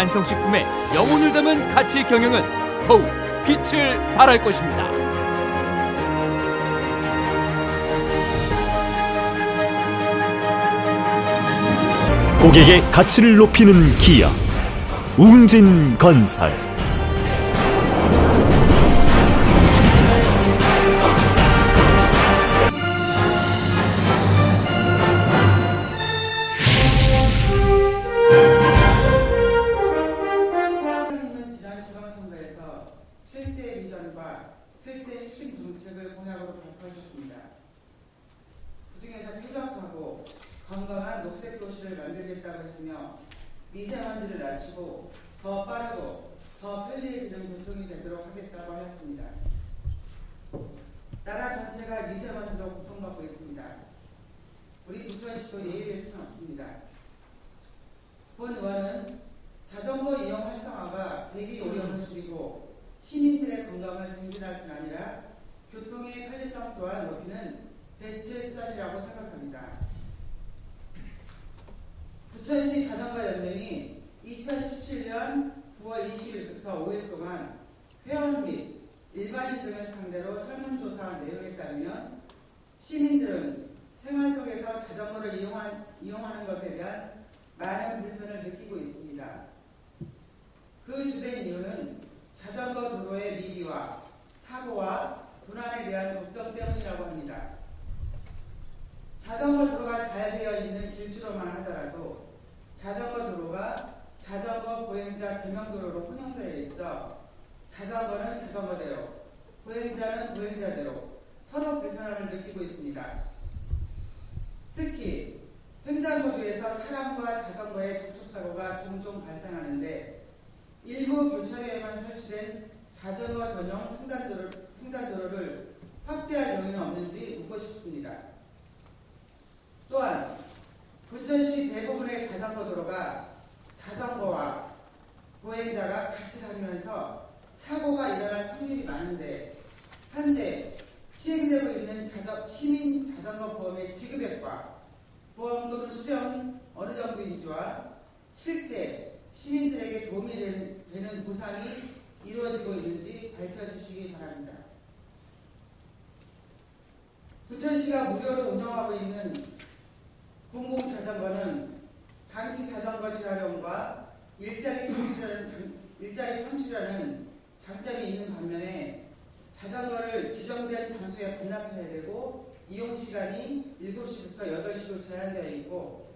한성식품의 영혼을 담은 가치 경영은 더욱 빛을 발할 것입니다. 고객의 가치를 높이는 기업 웅진 건설 7대 핵심 정책을 공약으로 발표하셨습니다. 그중에서 쾌적하고 건강한 녹색 도시를 만들겠다고 했으며 미세먼지를 낮추고 더 빠르고 더 편리해지는 교통이 되도록 하겠다고 하였습니다. 나라 전체가 미세먼지로 고통받고 있습니다. 우리 부천시도 예외일 수는 없습니다. 본 의원은 자전거 이용 활성화가 대기 오염을 줄이고 시민들의 건강을 증진할 뿐 아니라 교통의 편리성 또한 높이는 대체 수단이라고 생각합니다. 부천시 자전거 연맹이 2017년 9월 20일부터 5일 동안 회원 및 일반인 등을 상대로 설문조사한 내용에 따르면 시민들은 생활 속에서 자전거를 이용한, 이용하는 것에 대한 많은 불편을 느끼고 있습니다. 그 주된 이유는 자전거 도로의 미비와 사고와 불안에 대한 걱정 때문이라고 합니다. 자전거 도로가 잘 되어 있는 길주로만 하더라도 자전거 도로가 자전거 보행자 겸용도로로 혼용되어 있어 자전거는 자전거대로, 보행자는 보행자대로 서로 불편함을 느끼고 있습니다. 특히 횡단보도에서 사람과 자전거의 접촉사고가 종종 발생하는데 일부 교차로에만 설치된 자전거 전용 횡단도로, 횡단도로를 확대할 여유는 없는지 묻고 싶습니다. 또한 부천시 대부분의 자전거 도로가 자전거와 보행자가 같이 다니면서 사고가 일어날 확률이 많은데 현재 시행되고 있는 자전, 시민 자전거 보험의 지급액과 보험 또는 수령 어느 정도인지와 실제 시민들에게 도움이 되는, 보상이 이루어지고 있는지 밝혀주시기 바랍니다. 부천시가 무료로 운영하고 있는 공공자전거는 당시 자전거 재활용과 일자리 창출이라는, 장, 일자리 창출이라는 장점이 있는 반면에 자전거를 지정된 장소에 반납해야 되고 이용 시간이 7시부터 8시로 제한되어 있고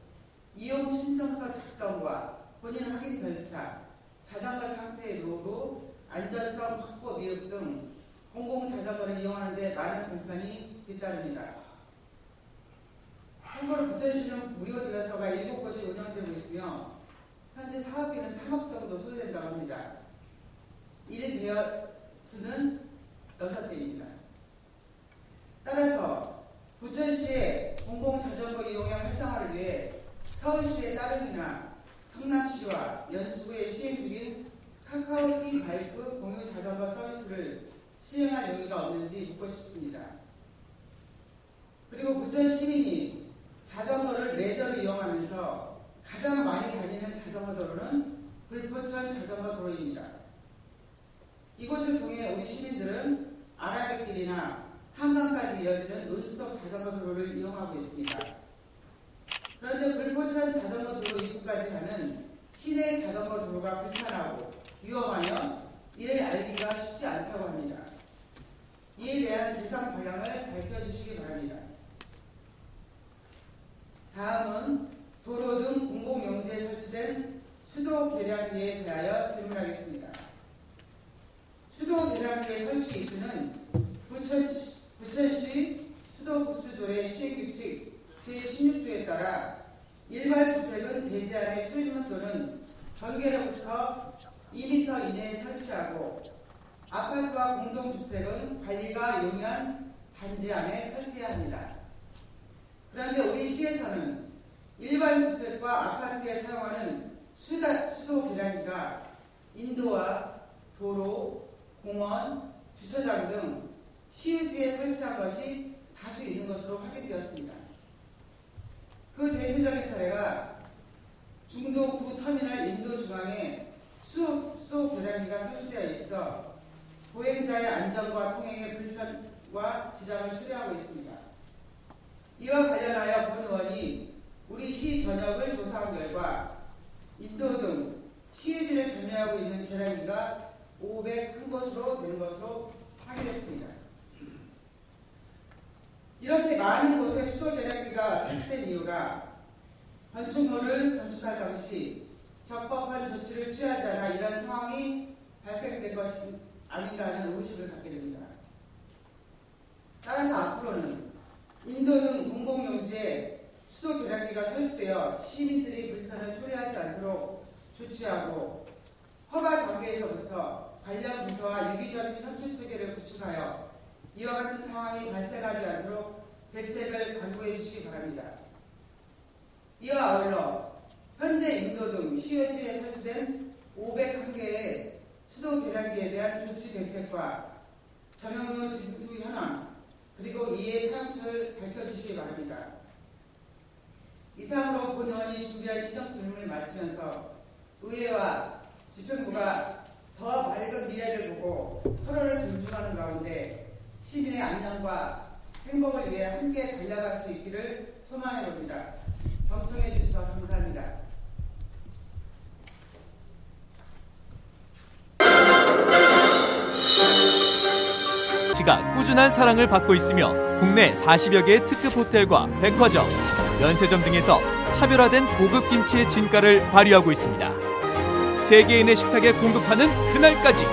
이용 신청서 작성과 본인 확인 절차, 자전거 상태의 노후, 안전성 확보 미흡 등 공공 자전거를 이용하는 데 많은 불편이 뒤따릅니다. 참고로 부천시는 무료 대여소가 7곳이 운영되고 있으며 현재 사업비는 3억 정도 소요된다고 합니다. 1 대여수는 6대입니다. 따라서 부천시의 공공자전거 이용의 활성화를 위해 서울시의 따릉이나 성남시와 연수구에 시행 중인 카카오티 바이크 공유 자전거 서비스를 시행할 용의가 없는지 묻고 싶습니다. 그리고 부천 시민이 자전거를 레저로 이용하면서 가장 많이 다니는 자전거 도로는 불포천 자전거 도로입니다. 이곳을 통해 우리 시민들은 아라뱃길이나 한강까지 이어지는 논스톱 자전거 도로를 이용하고 있습니다. 그런데 불포천 자전거 도로 입구까지 가는 시내 자전거 도로가 불편하고 위험하며 이를 알기가 쉽지 않다고 합니다. 이에 대한 비상 방향을 밝혀주시기 바랍니다. 다음은 도로 등 공공용지에 설치된 수도 계량기에 대하여 질문하겠습니다. 수도 계량기의 설치 이수는 부천시, 부천시 수도부수조례 시행규칙 제16조에 따라 일반 주택은 대지 안의 수입문 또는 전개로부터 2m 이내에 설치하고 아파트와 공동주택은 관리가 용이한 단지 안에 설치해야 합니다. 그런데 우리 시에서는 일반 주택과 아파트에 사용하는 수다, 수도 계량기가 인도와 도로, 공원, 주차장 등 시유지에 설치한 것이 다수 있는 것으로 확인되었습니다. 그 대표적인 사례가 중도 구터미널 인도 중앙에 수도 계량기가 설치되어 있어 보행자의 안전과 통행의 불편과 지장을 초래하고 있습니다. 이와 관련하여 본 의원이 우리 시 전역을 조사한 결과 인도 등 시의지를 점유하고 있는 계량기가 500큰 것으로 된 것으로 확인했습니다. 이렇게 많은 곳에 수도 계량기가 설치된 이유가 건축물을 건축할 당시 적법한 조치를 취하지 않아 이런 상황이 발생된 것이 아닌가 하는 의심을 갖게 됩니다. 따라서 앞으로는 인도 등 공공용지에 수도 계량기가 설치되어 시민들이 불편을 초래하지 않도록 조치하고 허가 단계에서부터 관련 부서와 유기적인 현실 체계를 구축하여 이와 같은 상황이 발생하지 않도록 대책을 강구해 주시기 바랍니다. 이와 아울러 현재 인도 등 시외지에 설치된 501개의 수도 계량기에 대한 조치 대책과 전용료 징수 현황 그리고 이해 사항을 밝혀주시기 바랍니다. 이상으로 본 의원이 준비한 시정 질문을 마치면서 의회와 집행부가 더 밝은 미래를 보고 서로를 존중하는 가운데 시민의 안전과 행복을 위해 함께 달려갈 수 있기를 소망해 봅니다. 경청해 주셔서 감사합니다. 시가 꾸준한 사랑을 받고 있으며 국내 40여 개의 특급 호텔과 백화점, 면세점 등에서 차별화된 고급 김치의 진가를 발휘하고 있습니다. 세계인의 식탁에 공급하는 그날까지